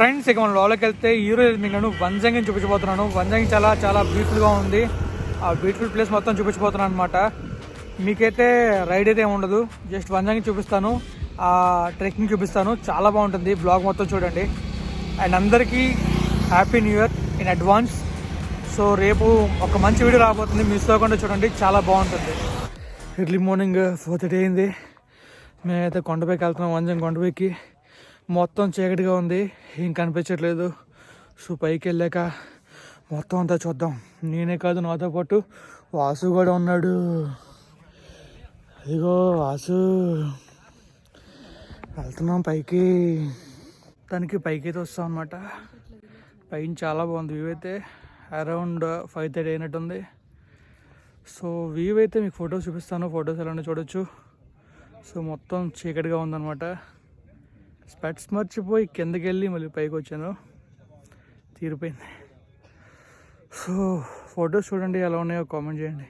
Friends ఇక మనం లోపలికి వెళ్తే ఈరోజు మీకు నేను వంజంగిని చూపించబోతున్నాను. వంజంగి చాలా చాలా బ్యూటిఫుల్గా ఉంది. ఆ బ్యూటిఫుల్ ప్లేస్ మొత్తం చూపించబోతున్నాను అనమాట మీకైతే రైడ్ అయితే ఉండదు. జస్ట్ వంజంగి చూపిస్తాను. ఆ ట్రెక్కింగ్ చూపిస్తాను. చాలా బాగుంటుంది. బ్లాగ్ మొత్తం చూడండి. అండ్ అందరికీ happy new year in advance so రేపు ఒక మంచి వీడియో రాబోతుంది. మిస్ అవ్వకుండా చూడండి. చాలా బాగుంటుంది. ఎర్లీ మార్నింగ్ ఫోర్ థర్టీ అయింది. మేమైతే కొండపైకి వెళ్తున్నాం. వంజం కొండపైకి. మొత్తం చీకటిగా ఉంది. ఏం కనిపించట్లేదు. సో పైకి వెళ్ళాక మొత్తం అంతా చూద్దాం. నేనే కాదు నాతో పాటు వాసు కూడా ఉన్నాడు. అదిగో వాసు. వెళ్తున్నాం పైకి. దానికి పైకి అయితే వస్తాం అనమాట పైన చాలా బాగుంది వ్యూ అయితే. అరౌండ్ ఫైవ్ థర్టీ అయినట్టుంది. సో వ్యూ అయితే మీకు ఫొటోస్ చూపిస్తాను. ఫొటోస్ ఎలా చూడొచ్చు. సో మొత్తం చీకటిగా ఉందన్నమాట. స్పెట్స్ మర్చిపోయి కిందకి వెళ్ళి మళ్ళీ పైకి వచ్చాను తీరిపోయింది. సో ఫొటోస్ చూడండి ఎలా ఉన్నాయో కామెంట్ చేయండి.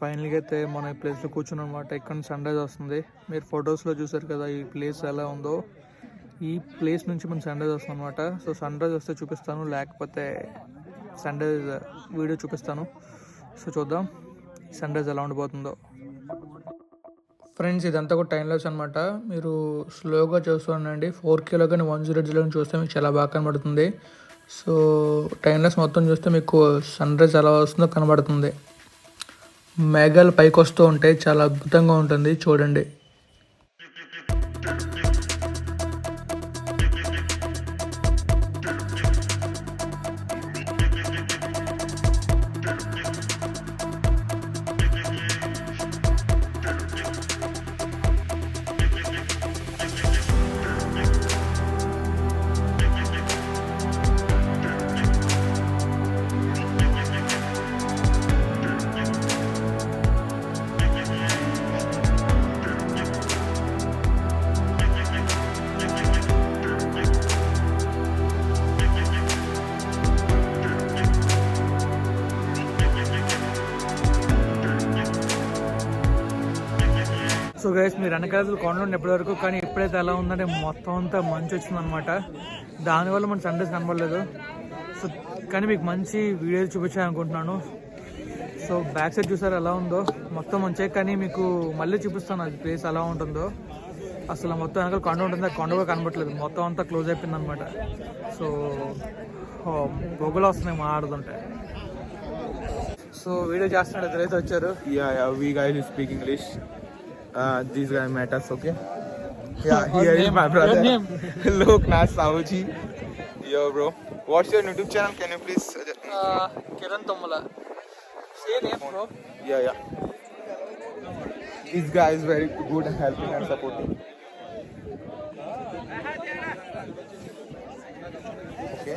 ఫైనల్గా అయితే మన ఈ ప్లేస్లో కూర్చున్నాం అనమాట ఇక్కడ సన్ రైజ్ వస్తుంది? మీరు ఫొటోస్లో చూసారు కదా ఈ ప్లేస్ ఎలా ఉందో. ఈ ప్లేస్ నుంచి మన సన్ రైజ్ వస్తుంది అనమాట సో సన్ రైజ్ వస్తే చూపిస్తాను లేకపోతే సన్ రైజ్ వీడియో చూపిస్తాను. సో చూద్దాం సన్ రైజ్ ఎలా ఉండబోతుందో. ఫ్రెండ్స్ ఇదంతా కూడా టైం లాస్ అనమాట మీరు స్లోగా చూస్తుండండి ఫోర్ కేలో కానీ వన్ జీరో జీరో చూస్తే మీకు చాలా బాగా కనబడుతుంది. సో టైం లాస్ మొత్తం చూస్తే మీకు సన్ రైజ్ ఎలా వస్తుందో కనబడుతుంది. మేఘాలు పైకొస్తూ ఉంటే ఉంటాయి. చాలా అద్భుతంగా ఉంటుంది. చూడండి. మీరు వెనకాల కొండ ఉండి ఎప్పటి వరకు కానీ ఎప్పుడైతే ఎలా ఉందంటే మొత్తం అంతా మంచి వచ్చిందనమాట దానివల్ల మన సండేస్ కనబడలేదు. సో కానీ మీకు మంచి వీడియోలు చూపించాలనుకుంటున్నాను. సో బ్యాక్ సైడ్ చూసారు ఎలా ఉందో? మొత్తం మంచిగా కానీ మీకు మళ్ళీ చూపిస్తాను అది ప్లేస్ ఎలా ఉంటుందో. అసలు మొత్తం వెనకాల కొండ ఉంటుంది ఆ కొండ కూడా కనబడలేదు మొత్తం అంతా క్లోజ్ అయిపోయింది అనమాట సో బొగ్గులు వస్తున్నాయి మాట్లాడుతుంటే సో వీడియో చేస్తున్నాడు ఎదురైతే వచ్చారు. Yeah yeah, we guys speak English Uh, this guy met us, okay? Yeah, here is name? my brother. Your name? Loknath Sahuji. Yo, bro. What's your YouTube channel? Can you please? suggest me? Kiran Tammula same ఏం bro Yeah, yeah. This guy is very good and helping and supporting. Okay.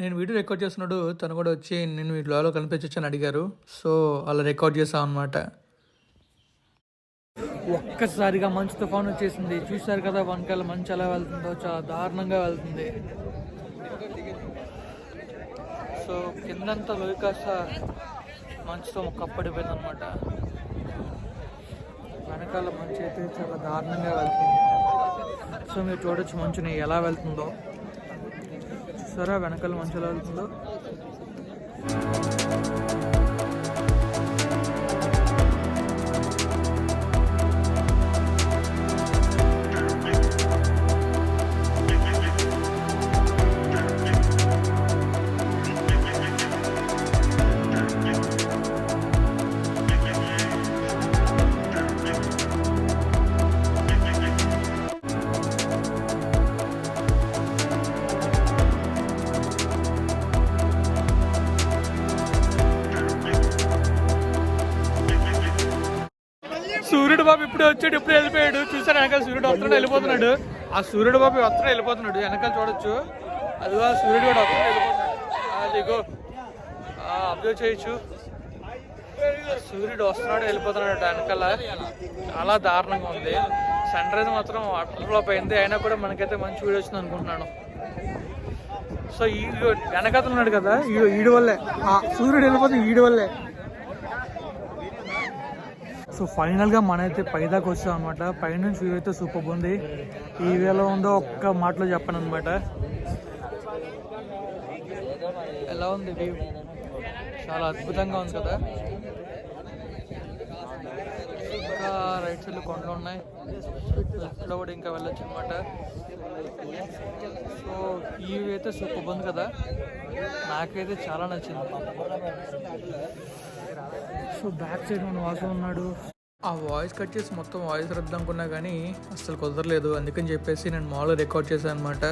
నేను video record చేస్తున్నాడు తను కూడా వచ్చి నేను కనిపించచ్చు అని అడిగారు so అలా రికార్డ్ చేసాం అనమాట ఒక్కసారిగా మంచు తుఫాన్ వచ్చేసింది. చూశారు కదా వంకాయల మంచు ఎలా వెళ్తుందో చాలా దారుణంగా వెళ్తుంది. సో కిందంతా లోయ కాస్త మంచుతో కప్పడిపోయింది అనమాట వెనకాల మంచు అయితే చాలా దారుణంగా వెళ్తుంది. సో మీరు చూడొచ్చు మంచుని ఎలా వెళ్తుందో. చూసారా వెనకాల మంచు ఎలా వెళ్తుందో? వచ్చాడు ఇప్పుడు వెళ్ళిపోయాడు. చూసారు వెనకాల సూర్యుడు వస్తున్నాడు వెళ్ళిపోతున్నాడు. ఆ సూర్యుడు బాబు వస్తున్నాడు వెళ్ళిపోతున్నాడు. వెనకాల చూడొచ్చు. అదిగో ఆ సూర్యుడు కూడా వస్తున్నాడు వెళ్ళిపోతున్నాడు. అదిగో. అబ్జర్వ్ చేయొచ్చు. సూర్యుడు వస్తున్నాడు వెళ్ళిపోతున్నాడు వెనకాల. చాలా దారుణంగా ఉంది. సన్ రైజ్ మాత్రం వాటర్లో పోయింది అయినా కూడా మనకైతే మంచి వీడియో వచ్చింది అనుకుంటున్నాను. సో ఈ వెనకాతలు ఉన్నాడు కదా ఈడు వల్లే. ఆ సూర్యుడు వెళ్ళిపోతే ఈడు వల్లే. సో ఫైనల్గా మనైతే పైదాకా వచ్చాం అనమాట పైనుంచి వ్యూ అయితే సూపర్ ఉంది. ఈ వేలో ఉందో ఒక్క మాటలో చెప్పను అనమాట ఎలా ఉంది వ్యూ? చాలా అద్భుతంగా ఉంది కదా? ఇంకా రైట్ సైడ్ కొండలు ఉన్నాయి. లెఫ్ట్లో కూడా ఇంకా వెళ్ళొచ్చు అనమాట సో ఈ వ్యూ అయితే సూపర్ ఉంది కదా? నాకైతే చాలా నచ్చింది. సో బ్యాక్ సైడ్ మన వాసు ఉన్నాడు. ఆ వాయిస్ కట్ చేసి మొత్తం వాయిస్ రద్దు అనుకున్నా కానీ అసలు కుదరలేదు. అందుకని చెప్పేసి నేను మామూలుగా రికార్డ్ చేశాను అనమాట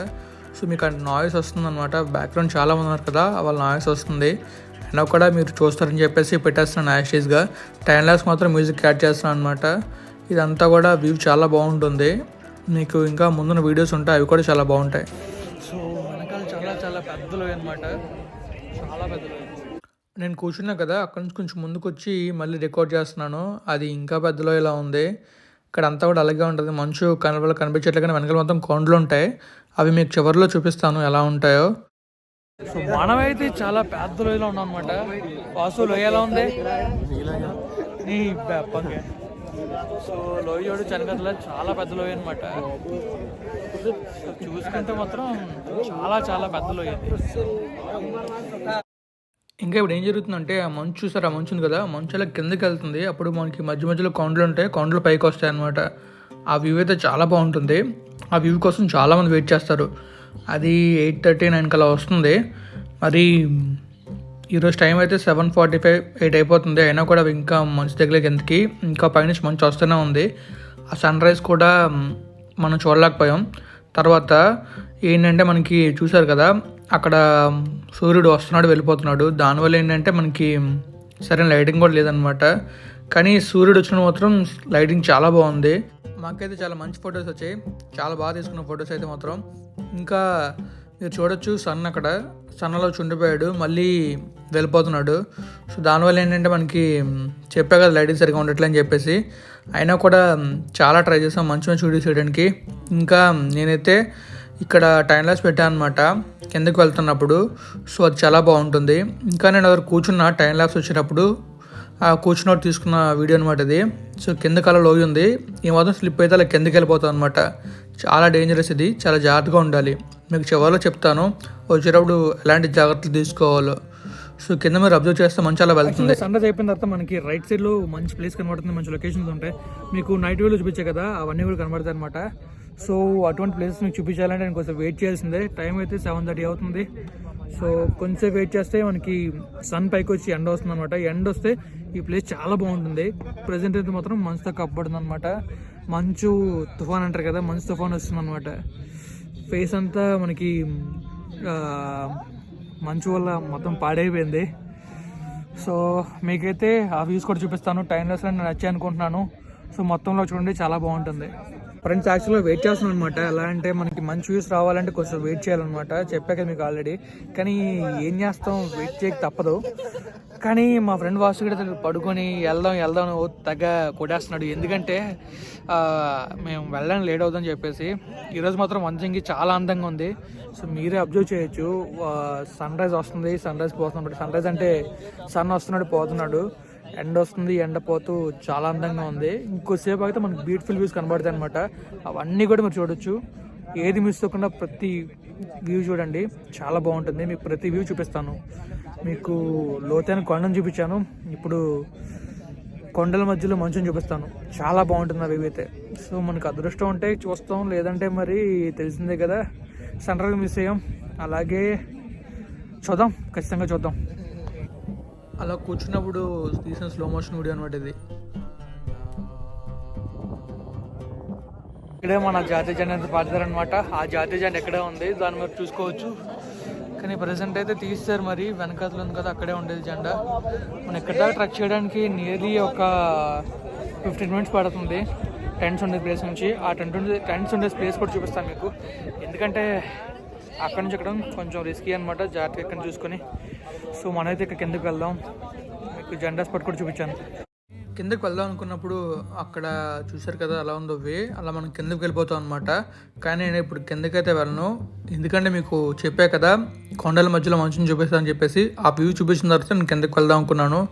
సో మీకు అంటే నాయిస్ వస్తుంది అనమాట బ్యాక్గ్రౌండ్ చాలా మంది ఉన్నారు కదా వాళ్ళ నాయిస్ వస్తుంది. అయినా కూడా మీరు చూస్తారని చెప్పేసి పెట్టేస్తున్నాను యాషీస్గా టైం లాస్ మాత్రం మ్యూజిక్ యాడ్ చేస్తున్నాను అనమాట ఇదంతా కూడా వ్యూ చాలా బాగుంటుంది. మీకు ఇంకా ముందున్న వీడియోస్ ఉంటాయి అవి కూడా చాలా బాగుంటాయి. సో వెనకాల చాలా చాలా పెద్దలు అనమాట చాలా పెద్దలు నేను కూర్చున్నా కదా అక్కడి నుంచి కొంచెం ముందుకు వచ్చి మళ్ళీ రికార్డ్ చేస్తున్నాను. అది ఇంకా పెద్దలో ఇలా ఉంది. ఇక్కడ అంతా కూడా అలాగే ఉంటుంది. మంచు కనబడ కనిపించట్లుగానే వెనకాల మొత్తం కొండలు ఉంటాయి. అవి మీకు చివరిలో చూపిస్తాను ఎలా ఉంటాయో. సో మనమైతే చాలా పెద్ద లోయలో ఉన్నాం అనమాట వాసు లోయ ఎలా ఉంది? నీ సో లోయ చూడు చాలా పెద్ద లోయ అనమాట చూసుకుంటే మాత్రం చాలా చాలా పెద్ద లోయ ఇంకా ఇప్పుడు ఏం జరుగుతుందంటే ఆ మంచు చూసారు? ఆ మంచు ఉంది కదా? మంచు అలా కిందకి వెళ్తుంది. అప్పుడు మనకి మధ్య మధ్యలో కొండలు ఉంటాయి. కొండలు పైకి వస్తాయి అనమాట ఆ వ్యూ అయితే చాలా బాగుంటుంది. ఆ వ్యూ కోసం చాలామంది వెయిట్ చేస్తారు. అది ఎయిట్ థర్టీ నైన్ కలా వస్తుంది. మరి ఈరోజు టైం అయితే సెవెన్ ఫార్టీ ఫైవ్ ఎయిట్ అయిపోతుంది. అయినా కూడా ఇంకా మంచు దగ్గర కిందకి ఇంకా పైనుంచి మంచు వస్తూనే ఉంది. ఆ సన్ రైజ్ కూడా మనం చూడలేకపోయాం. తర్వాత ఏంటంటే మనకి చూసారు కదా అక్కడ సూర్యుడు వస్తున్నాడు వెళ్ళిపోతున్నాడు. దానివల్ల ఏంటంటే మనకి సరైన లైటింగ్ కూడా లేదనమాట కానీ సూర్యుడు వచ్చిన మాత్రం లైటింగ్ చాలా బాగుంది. మాకైతే చాలా మంచి ఫొటోస్ వచ్చాయి. చాలా బాగా తీసుకున్న ఫొటోస్ అయితే మాత్రం. ఇంకా మీరు చూడొచ్చు సన్ అక్కడ. సన్నలో చుండిపోయాడు మళ్ళీ వెళ్ళిపోతున్నాడు. సో దానివల్ల ఏంటంటే మనకి చెప్పా కదా లైటింగ్ సరిగా ఉండట్లే అని చెప్పేసి. అయినా కూడా చాలా ట్రై చేసాం మంచి మంచి వీడియోస్ చేయడానికి ఇంకా నేనైతే ఇక్కడ టైం లాస్ పెట్టాను అనమాట కిందకి వెళ్తున్నప్పుడు. సో అది చాలా బాగుంటుంది. ఇంకా నేను అక్కడ కూర్చున్న టైం లాప్స్ వచ్చేటప్పుడు ఆ కూర్చున్నట్టు తీసుకున్న వీడియో అనమాట ఇది సో కింద కల లోయ ఉంది. ఈ మాత్రం స్లిప్ అయితే అలా కిందకి వెళ్ళిపోతుంది అనమాట చాలా డేంజరస్ ఇది. చాలా జాగ్రత్తగా ఉండాలి. మీకు చివరిలో చెప్తాను. వచ్చేటప్పుడు ఎలాంటి జాగ్రత్తలు తీసుకోవాలో. సో కింద మీరు అబ్జర్వ్ చేస్తే మంచి అలా వెళ్తుంది. సన్ రైజ్ అయిపోయిన తర్వాత మనకి రైట్ సైడ్లో మంచి ప్లేస్ కనబడుతుంది. మంచి లొకేషన్స్ ఉంటాయి. మీకు నైట్ వ్యూలో చూపించే కదా అవన్నీ కూడా కనబడతాయి అనమాట సో అటువంటి ప్లేసెస్ మీకు చూపించాలంటే నేను కొంచెం వెయిట్ చేయాల్సిందే. టైం అయితే సెవెన్ థర్టీ అవుతుంది. సో కొంచెం వెయిట్ చేస్తే మనకి సన్ పైకి వచ్చి ఎండ వస్తుంది అనమాట ఎండ వస్తే ఈ ప్లేస్ చాలా బాగుంటుంది. ప్రజెంట్ అయితే మాత్రం మంచుతో కప్పబడుతుంది అనమాట మంచు తుఫాన్ అంటారు కదా మంచు తుఫాన్ వస్తుంది అనమాట ఫేస్ అంతా మనకి మంచు వల్ల మొత్తం పాడైపోయింది. సో మీకైతే ఆ వ్యూస్ కూడా చూపిస్తాను. టైం లెస్ అని నచ్చాయి అనుకుంటున్నాను సో మొత్తంలో చూడండి చాలా బాగుంటుంది. ఫ్రెండ్స్ యాక్చువల్గా వెయిట్ చేస్తున్నాను అనమాట ఎలా అంటే మనకి మంచి వ్యూస్ రావాలంటే కొంచెం వెయిట్ చేయాలన్నమాట. చెప్పాక మీకు ఆల్రెడీ కానీ ఏం చేస్తాం? వెయిట్ చేయక తప్పదు. కానీ మా ఫ్రెండ్ వాసు కూడా పడుకొని వెళ్దాం వెళ్దాం తగ్గ కొడేస్తున్నాడు కొట్టేస్తున్నాడు. ఎందుకంటే మేము వెళ్ళడానికి లేట్ అవుతుందని చెప్పేసి ఈరోజు మాత్రం మంచంగి చాలా అందంగా ఉంది. సో మీరే అబ్జర్వ్ చేయొచ్చు. సన్ రైజ్ వస్తుంది సన్ రైజ్ పోతున్నాడు సన్ రైజ్ అంటే సన్ వస్తున్నాడు పోతున్నాడు. ఎండ వస్తుంది ఎండ పోతూ చాలా అందంగా ఉంది. ఇంకోసేపు అయితే మనకి బ్యూటిఫుల్ వ్యూస్ కనబడతాయి అనమాట అవన్నీ కూడా మీరు చూడొచ్చు. ఏది మిస్ అవ్వకుండా ప్రతి వ్యూ చూడండి. చాలా బాగుంటుంది. మీకు ప్రతి వ్యూ చూపిస్తాను. మీకు లోతైన కొండను చూపించాను. ఇప్పుడు కొండల మధ్యలో మంచుని చూపిస్తాను. చాలా బాగుంటుంది అవి వ్యూ అయితే. సో మనకు అదృష్టం ఉంటే చూస్తాం. లేదంటే మరి తెలిసిందే కదా. సెంట్రల్ మ్యూజియం మిస్ అయ్యాం అలాగే చూద్దాం. ఖచ్చితంగా చూద్దాం. అలా కూర్చున్నప్పుడు తీసిన స్లో మోషన్ వీడియో అనమాట ఇది. ఇక్కడే మన జాతీయ జెండా పాడతారనమాట ఆ జాతీయ జెండా ఎక్కడే ఉంది. దాన్ని మీరు చూసుకోవచ్చు. కానీ ప్రజెంట్ అయితే తీస్తారు మరి. వెనకాతలు ఉంది కదా అక్కడే ఉండేది జెండా. మనం ఎక్కడ దాకా ట్రక్ చేయడానికి నియర్లీ ఒక ఫిఫ్టీన్ మినిట్స్ పడుతుంది. టెంట్స్ ఉండే ప్లేస్ నుంచి. ఆ టెంట్ ఉండే టెంట్స్ ఉండే ప్లేస్ కూడా చూపిస్తాను మీకు. ఎందుకంటే అక్కడ నుంచి ఎక్కడం కొంచెం రిస్కీ అనమాట జాగ్రత్తగా ఇక్కడ చూసుకొని. సో మనమైతే ఇక్కడ కిందకి వెళ్దాం. మీకు జెండా స్పాట్ కూడా చూపించాను. కిందకి వెళ్దాం అనుకున్నప్పుడు అక్కడ చూశారు కదా అలా ఉందో వే. అలా మనం కిందకి వెళ్ళిపోతాం అనమాట కానీ నేను ఇప్పుడు కిందకైతే వెళ్ళను. ఎందుకంటే మీకు చెప్పా కదా కొండల మధ్యలో మంచిని చూపిస్తానని చెప్పేసి ఆ వ్యూ చూపించిన తర్వాత నేను కిందకి వెళ్దాం అనుకున్నాను.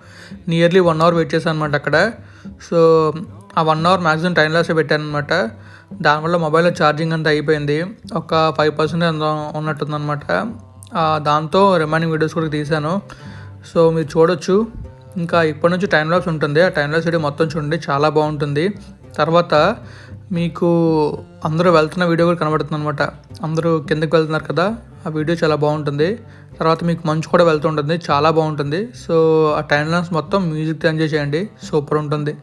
నియర్లీ వన్ అవర్ వెయిట్ చేశాను అనమాట అక్కడ. సో ఆ one hour maximum time lapse పెట్టాను అనమాట దానివల్ల మొబైల్లో ఛార్జింగ్ అంతా అయిపోయింది. ఒక ఫైవ్ పర్సెంట్ ఉన్నట్టుందన్నమాట. అనమాట దాంతో రిమైనింగ్ వీడియోస్ కూడా తీశాను. సో మీరు చూడొచ్చు. ఇంకా ఇప్పటి నుంచి టైం లాస్ ఉంటుంది. ఆ టైం లాస్ వీడియో మొత్తం చూడండి. చాలా బాగుంటుంది. తర్వాత మీకు అందరూ వెళ్తున్న వీడియో కూడా కనబడుతుంది అనమాట అందరూ కిందకి వెళ్తున్నారు కదా. ఆ వీడియో చాలా బాగుంటుంది. తర్వాత మీకు మంచు కూడా వెళ్తుంటుంది చాలా బాగుంటుంది. సో ఆ టైం లాస్ మొత్తం మ్యూజిక్తో ఎంజాయ్ చేయండి. సూపర్ ఉంటుంది.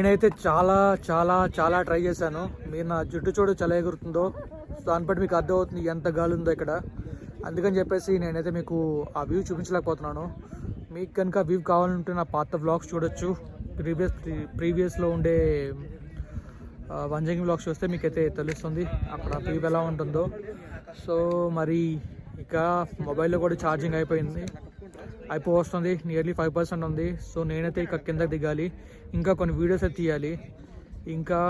నేనైతే చాలా చాలా చాలా ట్రై చేశాను. మీరు నా జుట్టు చూడు చాలా ఎగురుతుందో దాన్ని బట్టి మీకు అర్థమవుతుంది ఎంత గాలి ఉందో ఇక్కడ. అందుకని చెప్పేసి నేనైతే మీకు ఆ వ్యూ చూపించలేకపోతున్నాను. మీకు కనుక వ్యూ కావాలంటే నా పాత వ్లాగ్స్ చూడొచ్చు. ప్రీవియస్ ప్రీవియస్లో ఉండే వంజంగి వ్లాగ్స్ చూస్తే మీకైతే తెలుస్తుంది అక్కడ వ్యూ ఎలా ఉంటుందో. సో మరి ఇక మొబైల్లో కూడా ఛార్జింగ్ అయిపోయింది. అయిపో వస్తుంది. నియర్లీ ఫైవ్ పర్సెంట్ ఉంది. సో నేనైతే ఇక కింద దిగాలి. ఇంకా కొన్ని వీడియోస్ అయితే తీయాలి. ఇంకా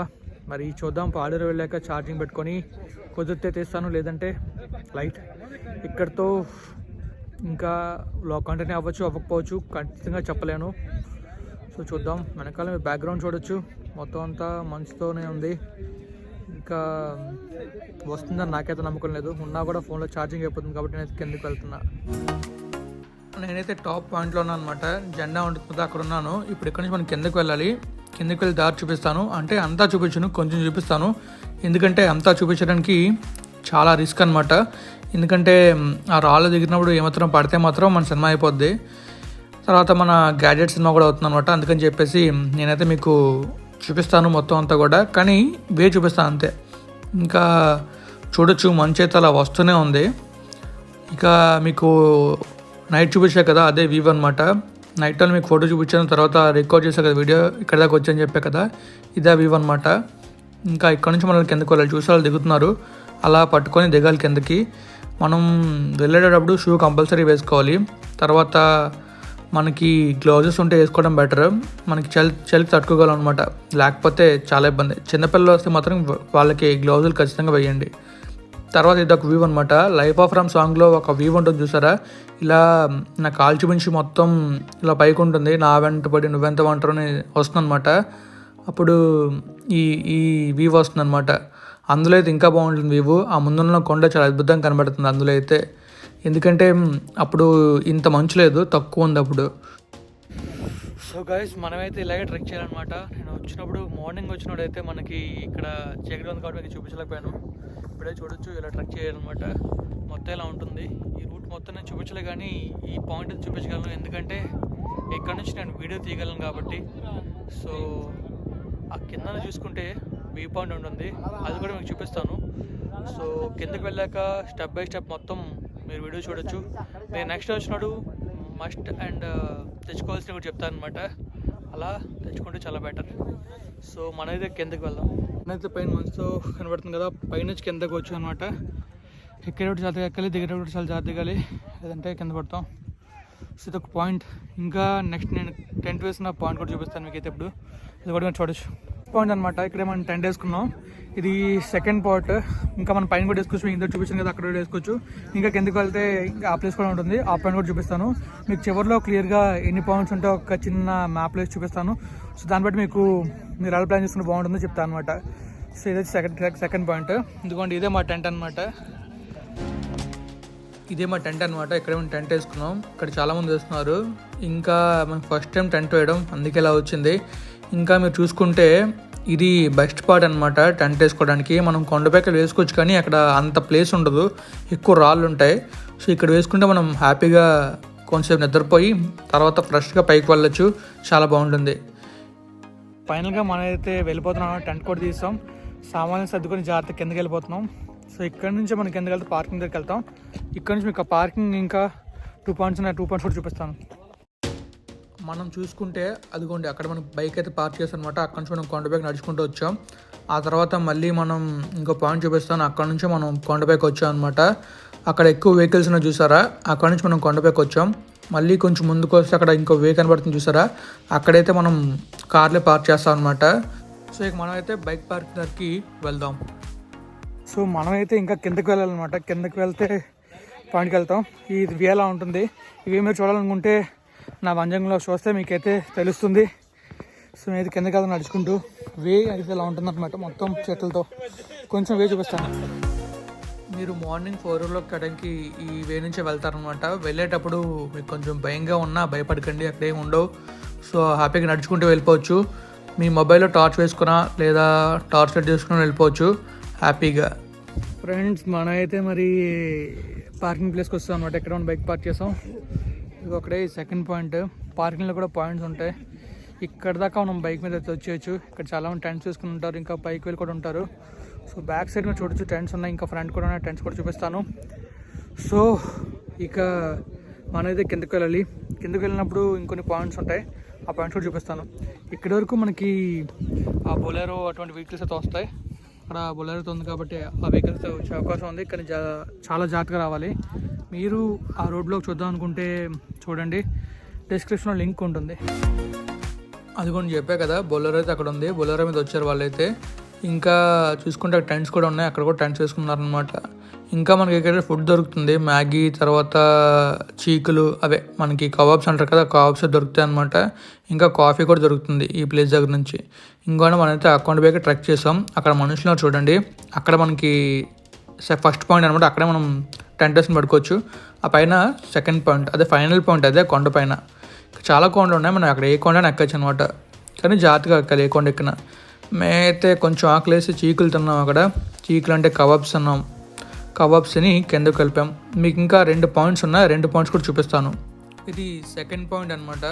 మరి చూద్దాం. పాడేరు వెళ్ళాక ఛార్జింగ్ పెట్టుకొని కుదిరితే తీస్తాను. లేదంటే లైట్ ఇక్కడితో ఇంకా లాక్ కంటిన్యూ అవ్వచ్చు అవ్వకపోవచ్చు ఖచ్చితంగా చెప్పలేను. సో చూద్దాం. వెనకాల బ్యాక్గ్రౌండ్ చూడొచ్చు. మొత్తం అంతా మంచుతోనే ఉంది. ఇంకా వస్తుందని నాకైతే నమ్మకం లేదు. ఉన్నా కూడా ఫోన్లో ఛార్జింగ్ అయిపోతుంది కాబట్టి నేను కిందకి వెళ్తున్నా. నేనైతే టాప్ పాయింట్లో ఉన్నాను అనమాట జెండా ఉంటుంది అక్కడ ఉన్నాను. ఇప్పుడు ఇక్కడ నుంచి మనం కిందకి వెళ్ళాలి. కిందకి వెళ్ళి దారి చూపిస్తాను. అంటే అంతా చూపించను కొంచెం చూపిస్తాను. ఎందుకంటే అంతా చూపించడానికి చాలా రిస్క్ అనమాట ఎందుకంటే ఆ రాళ్ళు దిగినప్పుడు ఏమాత్రం పడితే మాత్రం మన సినిమా అయిపోద్ది. తర్వాత మన గ్యాడ్జెట్ సినిమా కూడా అవుతుంది అనమాట అందుకని చెప్పేసి నేనైతే మీకు చూపిస్తాను మొత్తం అంతా కూడా. కానీ వే చూపిస్తాను అంతే. ఇంకా చూడొచ్చు మంచి అయితే అలా వస్తూనే ఉంది. ఇక మీకు నైట్ చూపించా కదా అదే వ్యూ అనమాట నైట్ టైం మీకు ఫోటో చూపించాను తర్వాత రికార్డ్ చేసా కదా వీడియో ఇక్కడ దాకా వచ్చని చెప్పా కదా ఇదే వ్యూ అనమాట ఇంకా ఇక్కడ నుంచి మనం కిందకి వెళ్ళాలి చూసి వాళ్ళు దిగుతున్నారు. అలా పట్టుకొని దిగాలి కిందకి. మనం వెళ్ళేటప్పుడు షూ కంపల్సరీ వేసుకోవాలి. తర్వాత మనకి గ్లౌజెస్ ఉంటే వేసుకోవడం బెటర్ మనకి చలి చలికి తట్టుకోగలనమాట లేకపోతే చాలా ఇబ్బంది. చిన్నపిల్లలు వస్తే మాత్రం వాళ్ళకి గ్లౌజులు ఖచ్చితంగా వేయండి. తర్వాత ఇది ఒక వ్యూ అనమాట లైఫ్ ఆఫ్ రామ్ సాంగ్లో ఒక వ్యూ ఉంటుంది చూసారా? ఇలా నా కాల్చి చూపించి మొత్తం ఇలా పైకి ఉంటుంది. నా వెంట పడి నువ్వెంత వంటరని వస్తుందన్నమాట. అప్పుడు ఈ ఈ వ్యూ వస్తుందన్నమాట. అందులో అయితే ఇంకా బాగుంటుంది వ్యూ ఆ ముందున్న కొండ చాలా అద్భుతంగా కనబడుతుంది అందులో అయితే. ఎందుకంటే అప్పుడు ఇంత మంచు లేదు తక్కువ ఉంది అప్పుడు. సో గైస్ మనమైతే ఇలాగే ట్రెక్ చేయాలన్నమాట. నేను వచ్చినప్పుడు మార్నింగ్ వచ్చినప్పుడు అయితే మనకి ఇక్కడ చీకటి ఉంది కాబట్టి చూపించలేకపోయాను. ఇప్పుడే చూడొచ్చు ఇలా ట్రెక్ చేయాలన్నమాట. మొత్తం ఇలా ఉంటుంది. ఈ రూట్ మొత్తం నేను చూపించలే కానీ ఈ పాయింట్ చూపించగలను. ఎందుకంటే ఇక్కడ నుంచి నేను వీడియో తీయగలను కాబట్టి. సో ఆ కింద చూసుకుంటే వ్యూ పాయింట్ ఉంటుంది. అది కూడా మీకు చూపిస్తాను. సో కిందకి వెళ్ళాక స్టెప్ బై స్టెప్ మొత్తం మీరు వీడియో చూడొచ్చు. నేను నెక్స్ట్ వచ్చినాడు మస్ట్ అండ్ తెచ్చుకోవాల్సినవి కూడా చెప్తాను అనమాట అలా తెచ్చుకుంటే చాలా బెటర్. సో మనైతే కిందకి వెళ్దాం. అయితే పైన మంచుతో కనబడుతుంది కదా పైనుంచి కిందకు వచ్చు అనమాట ఎక్కేటప్పుడు చాలా ఎక్కాలి దిగేటప్పుడు చాలా జాగ్రత్తగా లేదంటే కింద పడతాం. సో ఇది ఒక పాయింట్. ఇంకా నెక్స్ట్ నేను టెంట్ వేసిన పాయింట్ కూడా చూపిస్తాను మీకు అయితే ఇప్పుడు. ఇది కూడా మీరు చూడొచ్చు. పాయింట్ అనమాట ఇక్కడ మనం టెంట్ వేసుకున్నాం. ఇది సెకండ్ పార్ట్ ఇంకా మనం పైన కూడా వేసుకోవచ్చు. ఇంత చూపించాను కదా అక్కడ కూడా వేసుకోవచ్చు. ఇంకా కిందకి వెళ్తే ఇంకా ఆ ప్లేస్ కూడా ఉంటుంది. ఆ పాయింట్ కూడా చూపిస్తాను. మీకు చివరిలో క్లియర్గా ఎన్ని పాయింట్స్ ఉంటే ఒక చిన్న మ్యాప్ ప్లేస్ చూపిస్తాను. సో దాన్ని బట్టి మీకు మీరు ఎలా ప్లాన్ చేసుకుంటే బాగుంటుందో చెప్తాను అనమాట సో ఇది సెకండ్ సెకండ్ పాయింట్ ఎందుకంటే ఇదే మా టెంట్ అనమాట ఇదే మా టెంట్ అనమాట ఇక్కడ మేము టెంట్ వేసుకున్నాం. ఇక్కడ చాలామంది వేస్తున్నారు. ఇంకా మేము ఫస్ట్ టైం టెంట్ వేయడం అందుకే ఇలా వచ్చింది. ఇంకా మీరు చూసుకుంటే ఇది బెస్ట్ పార్ట్ అనమాట టెంట్ వేసుకోవడానికి. మనం కొండపైకి వేసుకోవచ్చు కానీ అక్కడ అంత ప్లేస్ ఉండదు. ఎక్కువ రాళ్ళు ఉంటాయి. సో ఇక్కడ వేసుకుంటే మనం హ్యాపీగా కొంచెం నిద్రపోయి తర్వాత ఫ్రెష్గా పైకి వెళ్ళొచ్చు. చాలా బాగుంటుంది. ఫైనల్గా మనం అయితే వెళ్ళిపోతున్నాం. టెంట్ కూడా తీస్తాం సామాన్లు సర్దుకొని జాగ్రత్త కిందకి వెళ్ళిపోతున్నాం. సో ఇక్కడ నుంచి మనం కిందకి వెళ్తే పార్కింగ్ దగ్గరికి వెళ్తాం. ఇక్కడ నుంచి మీకు పార్కింగ్ ఇంకా టూ పాయింట్స్ ఉన్నాయి. టూ పాయింట్స్ కూడా చూపిస్తాను. మనం చూసుకుంటే అదిగోండి అక్కడ మనం బైక్ అయితే పార్క్ చేసాం అనమాట అక్కడ నుంచి మనం కొండపైకి నడుచుకుంటూ వచ్చాం. ఆ తర్వాత మళ్ళీ మనం ఇంకో పాయింట్ చూపిస్తాను. అక్కడ నుంచి మనం కొండపైకి వచ్చాం అనమాట అక్కడ ఎక్కువ వెహికల్స్ ఉన్నాయి చూసారా? అక్కడ నుంచి మనం కొండపైకి వచ్చాం. మళ్ళీ కొంచెం ముందుకు వస్తే అక్కడ ఇంకో వే కనబడుతుంది చూసారా? అక్కడైతే మనం కార్లే పార్క్ చేస్తాం అనమాట సో ఇక మనం అయితే బైక్ పార్క్ దగ్గరికి వెళ్దాం. సో మనమైతే ఇంకా కిందకి వెళ్ళాలన్నమాట. కిందకి వెళ్తే పాయింట్కి వెళ్తాం. ఇది వేలా ఉంటుంది? ఇవి మీరు చూడాలనుకుంటే నా వంజంగంలో చూస్తే మీకైతే తెలుస్తుంది. సో నేను కిందకి వెళ్తాను నడుచుకుంటూ. వే అయితే ఇలా ఉంటుందన్నమాట మొత్తం చెట్లతో కొంచెం వే చూపిస్తాను. మీరు మార్నింగ్ ఫోర్ ఓ క్లాక్ కడకి ఈ వే నుంచి వెళ్తారనమాట వెళ్ళేటప్పుడు మీకు కొంచెం భయంగా ఉన్నా భయపడకండి అక్కడ ఏమి ఉండవు. సో హ్యాపీగా నడుచుకుంటూ వెళ్ళిపోవచ్చు. మీ మొబైల్లో టార్చ్ వేసుకున్నా లేదా టార్చ్ సెట్ చేసుకుని వెళ్ళిపోవచ్చు. హ్యాపీగా. ఫ్రెండ్స్ మన అయితే మరి పార్కింగ్ ప్లేస్కి వస్తాం అనమాట ఎక్కడ మనం బైక్ పార్క్ చేసాం. ఇది ఒకటే సెకండ్ పాయింట్. పార్కింగ్లో కూడా పాయింట్స్ ఉంటాయి. ఇక్కడ దాకా మనం బైక్ మీద అయితే వచ్చేయచ్చు. ఇక్కడ చాలామంది టెంట్స్ వేసుకుని ఉంటారు. ఇంకా బైక్ వెళ్ళి కూడా ఉంటారు. సో బ్యాక్ సైడ్ మీద చూడొచ్చు టెంట్స్ ఉన్నాయి ఇంకా ఫ్రంట్ కూడా ఉన్నాయి టెంట్స్ కూడా చూపిస్తాను. సో ఇక మనైతే కిందకి వెళ్ళాలి. కిందకు వెళ్ళినప్పుడు ఇంకొన్ని పాయింట్స్ ఉంటాయి ఆ పాయింట్స్ కూడా చూపిస్తాను. ఇక్కడి వరకు మనకి ఆ బొలెరో అటువంటి వెహికల్స్ అయితే వస్తాయి. అక్కడ బొలెరోతో ఉంది కాబట్టి ఆ వెహికల్స్ వచ్చే అవకాశం ఉంది కానీ జా చాలా జాగ్రత్తగా రావాలి. మీరు ఆ రోడ్లోకి చూద్దాం అనుకుంటే చూడండి డిస్క్రిప్షన్లో లింక్ ఉంటుంది. అది కూడా చెప్పా కదా బొలెరో అయితే అక్కడ ఉంది. బొలెరో మీద వచ్చారు వాళ్ళైతే. ఇంకా చూసుకుంటే టెంట్స్ కూడా ఉన్నాయి. అక్కడ కూడా టెంట్స్ వేసుకున్నారనమాట ఇంకా మనకి ఇక్కడ ఫుడ్ దొరుకుతుంది. మ్యాగీ తర్వాత చీకులు అవే. మనకి కబాబ్స్ అంటారు కదా కబాబ్స్ దొరుకుతాయి అనమాట ఇంకా కాఫీ కూడా దొరుకుతుంది ఈ ప్లేస్ దగ్గర నుంచి. ఇంకోటి మనమైతే అకౌంట్ పైకి ట్రెక్ చేసాం. అక్కడ మనుషులు చూడండి. అక్కడ మనకి ఫస్ట్ పాయింట్ అనమాట అక్కడే మనం టెంట్ వేసుకుని పడుకోవచ్చు. ఆ పైన సెకండ్ పాయింట్ అదే ఫైనల్ పాయింట్ అదే కొండ పైన. చాలా కొండలు ఉన్నాయి. మనం అక్కడ ఏ కొండ ఎక్కచ్చు అనమాట కానీ జాగ్రత్తగా ఎక్కాలి. ఏ కొండ ఎక్కిన. మేమైతే కొంచెం ఆకలేసి చీకులు తిన్నాం అక్కడ. చీకులు అంటే కబాబ్స్ అన్నాం. కబాబ్స్ని కిందకు కలిపాం. మీకు ఇంకా రెండు పాయింట్స్ ఉన్నాయి. రెండు పాయింట్స్ కూడా చూపిస్తాను. ఇది సెకండ్ పాయింట్ అనమాట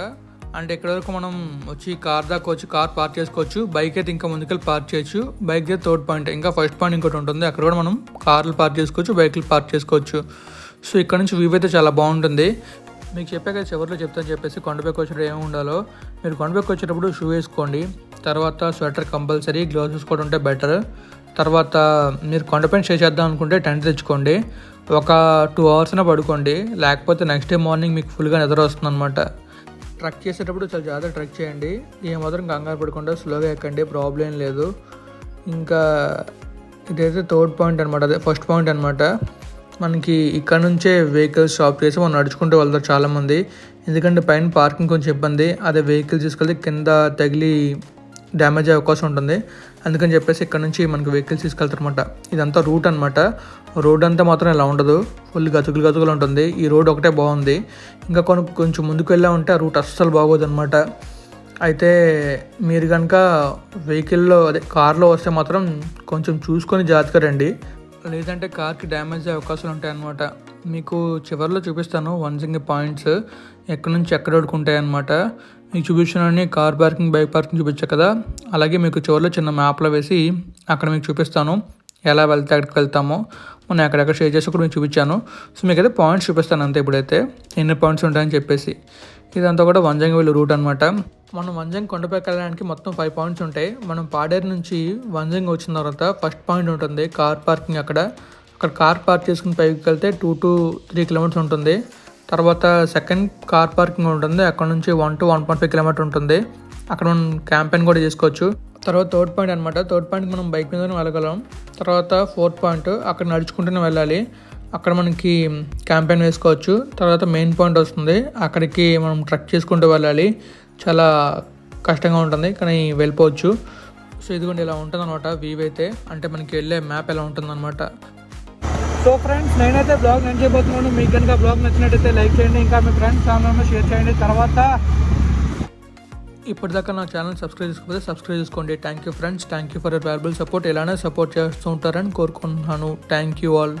అంటే ఇక్కడ వరకు మనం వచ్చి కార్ దాకా వచ్చి కార్ పార్క్ చేసుకోవచ్చు. బైక్ అయితే ఇంకా ముందుకెళ్ళి పార్క్ చేయొచ్చు. బైక్ అయితే థర్డ్ పాయింట్. ఇంకా ఫస్ట్ పాయింట్ ఇంకోటి ఉంటుంది. అక్కడ కూడా మనం కార్లు పార్క్ చేసుకోవచ్చు బైక్లు పార్క్ చేసుకోవచ్చు. సో ఇక్కడ నుంచి వ్యూ అయితే చాలా బాగుంటుంది. మీకు చెప్పాక చివరిలో చెప్తాను చెప్పేసి కొండపైకి వచ్చినప్పుడు ఏమి ఉండాలో. మీరు కొండపైకి వచ్చేటప్పుడు షూ వేసుకోండి. తర్వాత స్వెటర్ కంపల్సరీ గ్లౌజెస్ కూడా ఉంటే బెటర్. తర్వాత మీరు కొండపైన స్టే చేద్దాం అనుకుంటే టెంట్ తెచ్చుకోండి. ఒక టూ అవర్స్న పడుకోండి. లేకపోతే నెక్స్ట్ డే మార్నింగ్ మీకు ఫుల్గా నిద్ర వస్తుంది అనమాట ట్రక్ చేసేటప్పుడు చాలా జాగ్రత్త ట్రక్ చేయండి. ఏ మాత్రం కంగారు పడకుండా స్లోగా ఎక్కండి ప్రాబ్లం లేదు. ఇంకా ఇదైతే థర్డ్ పాయింట్ అనమాట అదే ఫస్ట్ పాయింట్ అనమాట మనకి ఇక్కడ నుంచే వెహికల్స్ స్టాప్ చేసి మనం నడుచుకుంటూ వెళ్తారు చాలామంది. ఎందుకంటే పైన పార్కింగ్ కొంచెం ఇబ్బంది. అదే వెహికల్ తీసుకెళ్తే కింద తగిలి డ్యామేజ్ అయ్యే అవకాశం ఉంటుంది. అందుకని చెప్పేసి ఇక్కడ నుంచి మనకి వెహికల్స్ తీసుకెళ్తారనమాట ఇదంతా రూట్ అనమాట రోడ్ అంతా మాత్రం ఇలా ఉండదు. ఫుల్ గతుకులు గతుకులు ఉంటుంది. ఈ రోడ్ ఒకటే బాగుంది. ఇంకా కొన్ని కొంచెం ముందుకు వెళ్ళా ఉంటే ఆ రూట్ అస్సలు బాగోదు అనమాట అయితే మీరు కనుక వెహికల్లో అదే కార్లో వస్తే మాత్రం కొంచెం చూసుకొని జాగ్రత్తగా రండి. లేదంటే కార్కి డ్యామేజ్ అయ్యే అవకాశాలు ఉంటాయి అనమాట మీకు చివరిలో చూపిస్తాను వన్ సింగ్ పాయింట్స్. ఎక్కడి నుంచి ఎక్కడ వరకు ఉంటాయి అన్నమాట మీకు చూపించానని కార్ పార్కింగ్ బైక్ పార్కింగ్ చూపించా కదా. అలాగే మీకు చివరిలో చిన్న మ్యాప్లో వేసి అక్కడ మీకు చూపిస్తాను. ఎలా వెళ్తే అక్కడికి వెళ్తామో. మనం ఎక్కడెక్కడ షేర్ చేసి కూడా మీకు చూపించాను. సో మీకు అయితే పాయింట్స్ చూపిస్తాను అంతే ఇప్పుడైతే. ఎన్ని పాయింట్స్ ఉంటాయని చెప్పేసి. ఇదంతా కూడా వంజంగి వెళ్ళి రూట్ అనమాట మనం వంజంగి కొండపై వెళ్ళడానికి మొత్తం ఫైవ్ పాయింట్స్ ఉంటాయి. మనం పాడేరు నుంచి వంజంగి వచ్చిన తర్వాత ఫస్ట్ పాయింట్ ఉంటుంది కార్ పార్కింగ్ అక్కడ. అక్కడ కార్ పార్క్ చేసుకుని పైకి వెళ్తే టూ టు త్రీ కిలోమీటర్స్ ఉంటుంది. తర్వాత సెకండ్ కార్ పార్కింగ్ ఉంటుంది అక్కడ నుంచి one two one point five kilometer ఉంటుంది. అక్కడ మనం క్యాంపెయిన్ కూడా చేసుకోవచ్చు. తర్వాత థర్డ్ పాయింట్ అనమాట థర్డ్ పాయింట్ మనం బైక్ మీద వెళ్ళగలం. తర్వాత ఫోర్త్ పాయింట్ అక్కడ నడుచుకుంటూనే వెళ్ళాలి. అక్కడ మనకి క్యాంపెయిన్ వేసుకోవచ్చు. తర్వాత మెయిన్ పాయింట్ వస్తుంది అక్కడికి మనం ట్రక్ చేసుకుంటూ వెళ్ళాలి. చాలా కష్టంగా ఉంటుంది కానీ వెళ్ళిపోవచ్చు. సో ఇదిగోండి ఇలా ఉంటుంది అనమాట వ్యూ అయితే. అంటే మనకి వెళ్ళే మ్యాప్ ఎలా ఉంటుంది అనమాట సో ఫ్రెండ్స్ నేనైతే బ్లాగ్ నేను చేయబోతున్నాను. మీకు కనుక బ్లాగ్ నచ్చినట్టయితే లైక్ చేయండి. ఇంకా మీ ఫ్రెండ్స్ ఫ్యామిలీ షేర్ చేయండి. తర్వాత ఇప్పటిదాకా నా ఛానల్ సబ్స్క్రైబ్ చేసుకోకపోతే సబ్స్క్రైబ్ చేసుకోండి. Thank you friends thank you for your valuable support ఇలానే సపోర్ట్ చేస్తూ ఉంటారని కోరుకుంటున్నాను. Thank you all